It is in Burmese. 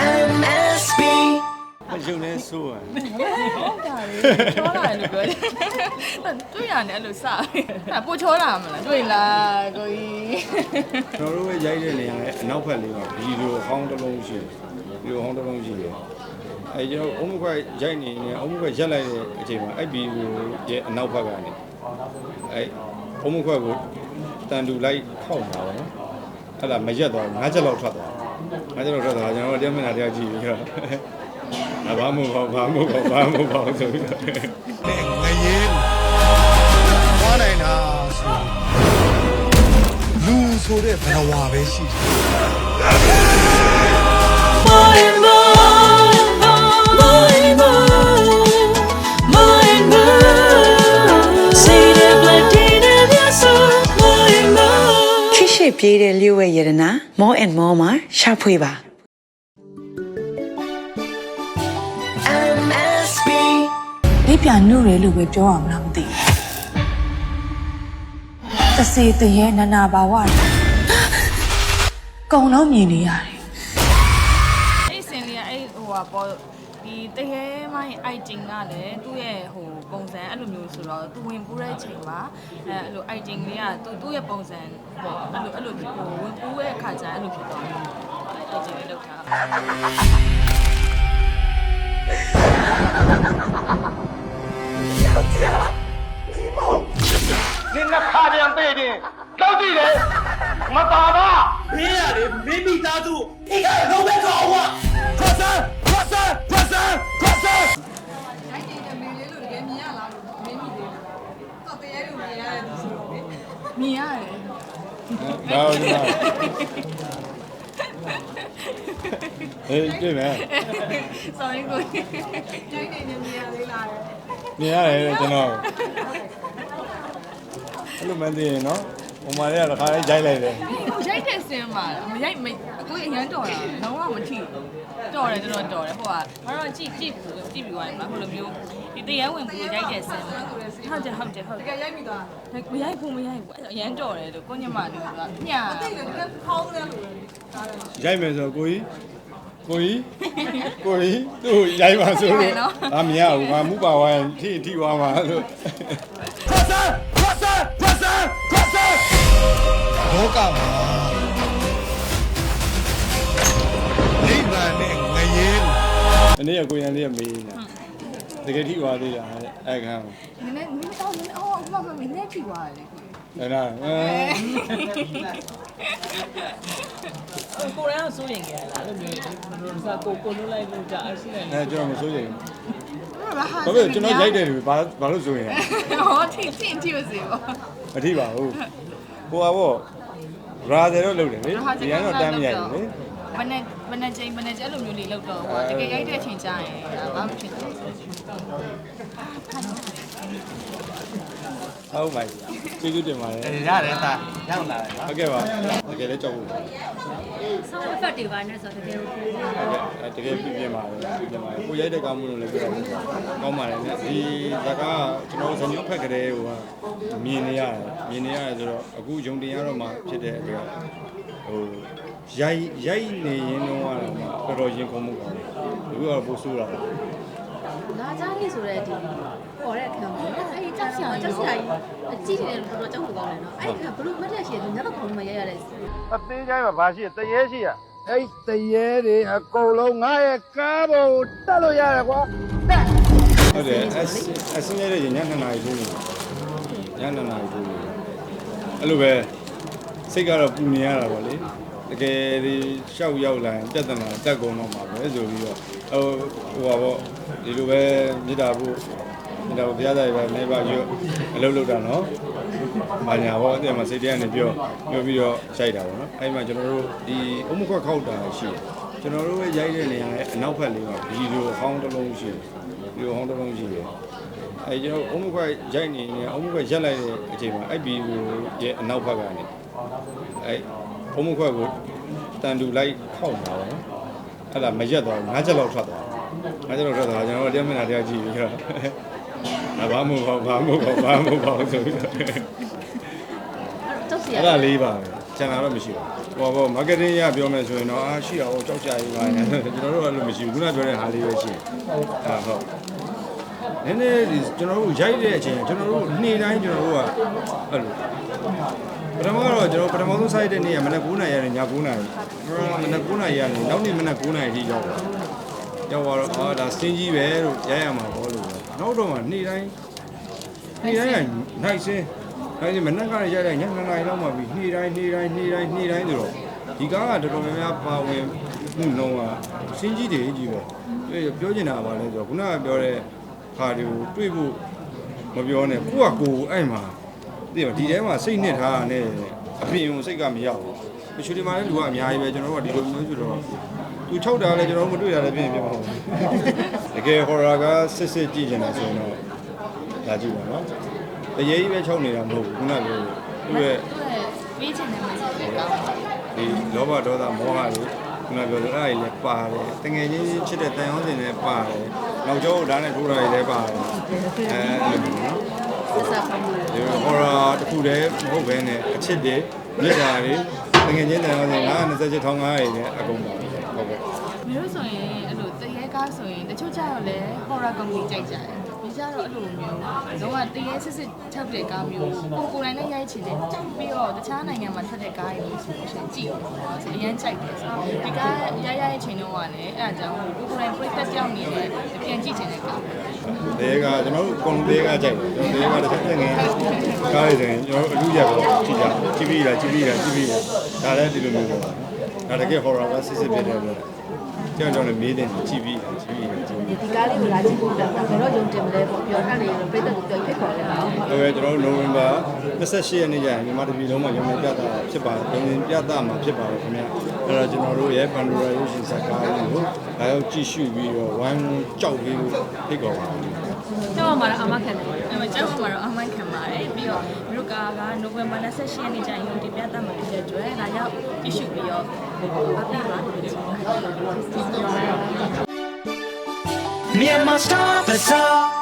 MSB မယုံနေဆိုးရဟုတ်တာလေချောလာတယ်လို့ပြောတယ်တွေ့ရတယ်အဲ့လိုစတယ်ပို့ချောလာမလားတွေ့လားကိုကြီးကျွန်တော်တို့ရဲ့ရိုက်တဲ့နေရာရဲ့အနောက်ဘက်လေးမှာဗီဒီယိုဟောင်းတစ်လုံးရှိတယ်ဗီဒီယိုဟောင်းတစ်လုံးရှိတယ်အဲကျွန်တော်အုံးမခွက်ရိုက်နေနေအုံးမခွက်ရက်လိုက်တဲ့အချိန်မှာအဲ့ဗီဒီယိုရဲ့အနောက်ဘက်ကနေအဲအုံးမခွက်ကိုတန်တူလိုက်ခောက်နေတာပေါ့နော်အဲ့ဒါမရက်တော့ငါးချက်လောက်ထွက်သွားငါး ချက်လောက်ထွက်သွားကျွန်တော်တရားမနာတရားကြည့်ပြီးတော့အဘာမို့ဘာဘာမို့ဘာဘာမို့ဘာဆိုပြီးတော့နဲ့ငရင်ဝါနိုင်တာဆိုလူဆိုတဲ့ဘဝပဲရှိတယ် more ခိရှိပြေးတဲ့လျှို့ဝဲရတနာ more and more မှာရှာဖွေပါ MSB လေးပြနှုတ်ရလို့ပဲပြောအောင်လားမသိဘူးတစေတရေနနာဘာဝကုံလုံးမြင်နေရတယ်အဲ့စင်လေးကအဲ့ဟိုဟာပေါ် ဒီတခဲမိုင်းအိုက်တင်ကလည်းသူ့ရဲ့ဟိုပုံစံအဲ့လိုမျိုးဆိုတော့သူဝင်ပူးတဲ့ချိန်မှာအဲအဲ့လိုအိုက်တင်လေးကသူ့သူ့ရဲ့ပုံစံပေါ့အဲ့လိုအဲ့လိုဟိုဝင်ပူးတဲ့အခါကျရင်အဲ့လိုဖြစ်သွားတယ်အိုက်တင်လေးလောက်ထားနင်နှစ်ခါပြန်ပေးတင်တောက်ကြည့်တယ်မပါပါမင်းရတယ်မင်းမိသားစုဒီကလုံးပဲကောင်းဝါ ထွက်စမ်းထွက်စမ်းထွက်စမ်းထွက်စမ်းမြင်ရတယ်ဒါဟုတ်တယ်ဟေးတွေ့မယ် sorry ကိုမြင်ရတယ်ကျွန်တော်အဲ့လိုမှန်းသိရင်နော် ဟိုမှာလည်းတစ်ခါလေးဂျိုက်လိုက်တယ်ဟိုရိုက်တဲ့စင်မှာမရိုက်မအကိုအရန်တော်တာလုံးဝမထိတော်တယ်တော်တော်တယ်ဟိုကဘာတော့ကြည့်ကြည့်ကြည့်ပြီးသွားတယ်မဟိုလိုမျိုးဒီတရားဝင်ဘူးရိုက်တဲ့စင်မှာဟုတ်တယ်ဟုတ်တယ်ဟုတ်တယ်တကယ်ရိုက်ပြီးသွားမရိုက်ဘူးမရိုက်ဘူးအရန်တော်တယ်လို့ကိုညမတို့ကညမသိတယ်ကဖောင်းတယ်လို့ရိုက်မယ်ဆိုကိုကြီးကိုကြီးကိုကြီးသူ့ရိုက်ပါဆိုလို့ငါမရဘူးငါမူပါဝိုင်းထိထိသွားမှာလို့ထွက်စမ်းထွက်စမ်းထွက်စမ်းထွက် စမ်းလောကမှာနိဗ္ဗာန်နဲ့ငရင်ဒီနေ့ကကိုရန်လေးကမေးနေတာတကယ်ထိသွားသေးတာအဲ့ခန်းမှာနည်းနည်းနည်းတော့နည်းအော်အခုမှမင်းနဲ့ထိသွားတယ်အဲ့ဒါအဲကိုရန်ကစိုးရင်ကြလားအဲ့လိုမျိုးစာကိုကိုလုံးလိုက်လို့ကြာအရှိတယ်အဲကျွန်တော်မစိုးရင်ဘာဟာဘာဖြစ်ကျွန်တော်ရိုက်တယ်လူဘာဘာလို့ဆိုရင်ဟောထိထိထိပါစေပေါ့ မထိပါဘူးဟိုပါဗောရာဇယ်တော့လုပ်တယ်လေဒီရန်တော့တမ်းမရိုက်ဘူးလေမနေ့မနေ့ချိန်မနေ့ကျအဲ့လိုမျိုးလေးလောက်တော့ဟိုတကယ်ရိုက်တဲ့အချိန်ကျရင်ဘာမှဖြစ်ဘူး ဟုတ်ပါပြီကျေးဇူးတင်ပါတယ်ရတယ်သားရောက်လာတယ်ဟုတ်ကဲ့ပါတကယ်လည်းကြောက်ဘူးဆောင်းဖက်တွေပါနဲ့ဆိုတော့တကယ်ကိုဟုတ်ကဲ့တကယ်ပြပြမှာပဲပြပြမှာကိုရိုက်တဲ့ကောင်းမှုလို့လည်းပြောတယ်ကောင်းပါတယ်နော်ဒီဇာကကျွန်တော်ဇညောဖက်ကလေးဟိုမြင်နေရတယ်မြင်နေရတယ်ဆိုတော့အခုယုံတင်ရတော့မှဖြစ်တဲ့အတွက်ဟိုရိုက်ရိုက်နေရင်တော့တော်တော်ရင်ခုန်မှုကောင်းတယ်အခုကတော့ပိုဆိုးတာပါ လာကြလေးဆိုတဲ့ဒီပေါ်တဲ့အခန်းမှာအဲ့ဒီကြောက်စရာကြောက်စရာကြီးအကြည့်နေတယ်တော်တော်ကြောက်ဖို့ကောင်းတယ်နော်အဲ့ဒီကဘလို့မလက်ရှိတယ်ညတော့ခေါင်းမှာရရတဲ့အသေးချိုင်းမှာဘာရှိတရေရှိရအဲ့တရေတွေအကုန်လုံးငါရဲ့ကားပေါ်တက်လို့ရတယ်ကွာတက်ဟုတ်တယ်အစအစင်းရတဲ့ညနေနာရီထိုးနေညနေနာရီထိုးနေအဲ့လိုပဲစိတ်ကတော့ပူနေရတာပေါ့လေ တကယ်ဒီရှောက်ရောက်လာရင်ပြဿနာတက်ကုန်တော့မှာပဲဆိုပြီးတော့ဟိုဟိုပါပေါ့ဒီလိုပဲမြေတာဖို့မြေတာဖို့တရားစာရေးပဲနေပါရွတ်အလုပ်လုပ်တာနော်ဘာညာပေါ့အဲ့မှာစိတ်ထဲကနေပြောပြောပြီးတော့ရှိုက်တာပေါ့နော်အဲ့မှာကျွန်တော်တို့ဒီအုံမခွက်ခောက်တာရှိတယ်ကျွန်တော်တို့ရဲ့ရိုက်တဲ့နေရာရဲ့အနောက်ဘက်လေးမှာဗီဒီယိုဟောင်းတစ်လုံးရှိတယ်ဗီဒီယိုဟောင်းတစ်လုံးရှိတယ်အဲကျွန်တော်အုံမခွက်ရိုက်နေနေအုံမခွက်ရက်လိုက်တဲ့အချိန်မှာအဲ့ဗီဒီယိုရဲ့အနောက်ဘက်ကနေအဲ အုံမခွက်ကိုတန်တူလိုက်ခောက်တာပေါ့နော်အဲ့ဒါမရက်သွားဘူးငါးချက်လောက်ထွက်သွားငါးချက်လောက်ထွက်သွားကျွန်တော်တို့တရားမနာတရားကြည့်ပြီးတော့အဘာမို့ဘာဘာမို့ဘာဘာမို့ဘာဆိုပြီးတော့ကြောက်စရာအဲ့ဒါလေးပါပဲကျန်တာတော့မရှိဘူးဟောဘော marketing ရပြောမယ်ဆိုရင်တော့အာရှိအောင်ကြောက်ကြရေးပါနဲ့ကျွန်တော်တို့ကအဲ့လိုမရှိဘူးခုနပြောတဲ့ဟာလေးပဲရှိတယ်အဲ့ဟုတ်နည်းနည်းဒီကျွန်တော်တို့ရိုက်တဲ့အချိန်ကျွန်တော်တို့နေ့တိုင်းကျွန်တော်တို့ကအဲ့လို ပထမတော့ကျွန်တော်ပထမဆုံး site တဲ့နေ့ကမနက်9:00နာရီကနေည9:00နာရီမနက်9:00နာရီကနေနောက်နေ့မနက်9:00နာရီထိရောက်တယ်ရောက်တော့အာဒါစင်းကြီးပဲလို့ရိုက်ရမှာပေါ့လို့နောက်တော့မှနေ့တိုင်းနေ့တိုင်းကနိုင်စင်းနိုင်စင်းမနက်ကလည်းရိုက်လိုက်ည9:00နာရီလောက်မှပြီးနေ့တိုင်းနေ့တိုင်းနေ့တိုင်းနေ့တိုင်းဆိုတော့ဒီကားကတော်တော်များများပါဝင်မှုနှုံးကစင်းကြီးတွေကြီးပဲပြောချင်တာကဘာလဲဆိုတော့ခုနကပြောတဲ့ခါတွေကိုတွေ့ဖို့မပြောနဲ့ကိုကကိုအဲ့မှာ ဒီဒီထဲမှာစိတ်နှစ်ထားရတယ်အပြင်ကိုစိတ်ကမရောက်ဘူးမချူဒီမှာလည်းလူကအများကြီးပဲကျွန်တော်တို့ကဒီလိုမျိုးဆိုတော့သူချုပ်တာလည်းကျွန်တော်တို့မတွေ့တာလည်းပြင်ပြင်မဟုတ်ဘူးတကယ် horror ကစစ်စစ်ကြည့်နေတာဆိုရင်တော့လာကြည့်ပါနော်တရေကြီးပဲချုပ်နေတာမဟုတ်ဘူးခုနကပြောသူရဲ့သူ့ရဲ့ပေးချင်တဲ့ message လေးကောင်းတယ်ဒီလောဘဒေါသမောဟတွေခုနပြောလို့အဲ့ဒါကြီးလည်းပါတယ်တငယ်ချင်းချစ်တဲ့တန်ရောင်းစင်လည်းပါတယ်နောက်ကျောဓာတ်နဲ့ထိုးတာတွေလည်းပါတယ်အဲအဲ့လိုမျိုးနော် ဆက်ဆက်ပုံလို့ဒီဟောရာတစ်ခုတည်းမဟုတ်ဘဲနဲ့အချစ်တွေမြစ်တာတွေတငယ်ချင်းတန်ရောင်းစင်927ထောင်900တွေနဲ့အကုန်ပါဟုတ်ကဲ့ မင်းတို့ဆိုရင်အဲ့လိုတရေကားဆိုရင်တချို့ကျတော့လည်း horror comedy ကြိုက်ကြတယ်ဒီ ကျတော့အဲ့လိုမျိုးတော့တရေစစ်စစ်ချက်တဲ့ကားမျိုးကိုကိုယ်တိုင်လည်းရိုက်ချင်တယ်ကြောက်ပြီးတော့တခြားနိုင်ငံမှာထွက်တဲ့ကားတွေဆိုလို့ရှိရင်ကြည့်တယ်ဆိုအရင်ကြိုက်တယ်ဆိုတော့ဒီကားရရရဲ့ချိန်တော့ကလည်းအဲ့အကြောင်းကိုကိုယ်တိုင်ပြည့်တက်ကြောက်နေတယ်ပြန်ကြည့်ချင်တဲ့ကားတေကကျွန်တော်တို့အကုန်တေကကြိုက်တယ်တေကတစ်ချက်တငယ်ကားရဆိုရင်ကျွန်တော်တို့အလူရက်ပေါ့ကြည့်ကြကြည့်ပြီးလားကြည့်ပြီးလားကြည့်ပြီးလားဒါလည်းဒီလိုမျိုးပေါ့ဒါတကယ် horror ကစစ်စစ်ဖြစ်တယ်လို့ကြောက်ကြောက်လည်းမေးတယ်ကြည့်ပြီးလားကြည့်ပြီးလားကြည့်ပြီး ဒီကားလေးကိုလာကြည့်ဖို့တော့ဘယ်တော့ယုံတင်မလဲပေါ့ပြောထားနေရင်ပြည့်တဲ့ကိုပြောဖြစ်ခေါ်လဲပါဒါပဲကျွန်တော်တို့နိုဝင်ဘာ28ရက်နေ့ကျရင်မြန်မာတပြည်လုံးမှာရုံးနေပြတာဖြစ်ပါတယ်ရုံးနေပြတာမှာဖြစ်ပါတယ်ခင်ဗျအဲ့တော့ကျွန်တော်တို့ရဲ့ Pandora ရုပ်ရှင်ဇာတ်ကားလေးကိုဒါရောက်ကြည့်ရှုပြီးတော့ဝိုင်းဝန်းကြောက်ပြီးလို့ဖိတ်ခေါ်ပါတယ်ကျောင်းမှာတော့အမခံတယ်အဲ့မှာကျောင်းမှာတော့အမှန်ခံပါတယ်ပြီးတော့မြို့ကာကနိုဝင်ဘာ28ရက်နေ့ကျရင်ရုံတင်ပြတ်မှာဖြစ်တဲ့အတွက်ဒါရောက်ကြည့်ရှုပြီးတော့အပြည့်ပါလို့ပြောပါတယ် Myanmar Star Bazaar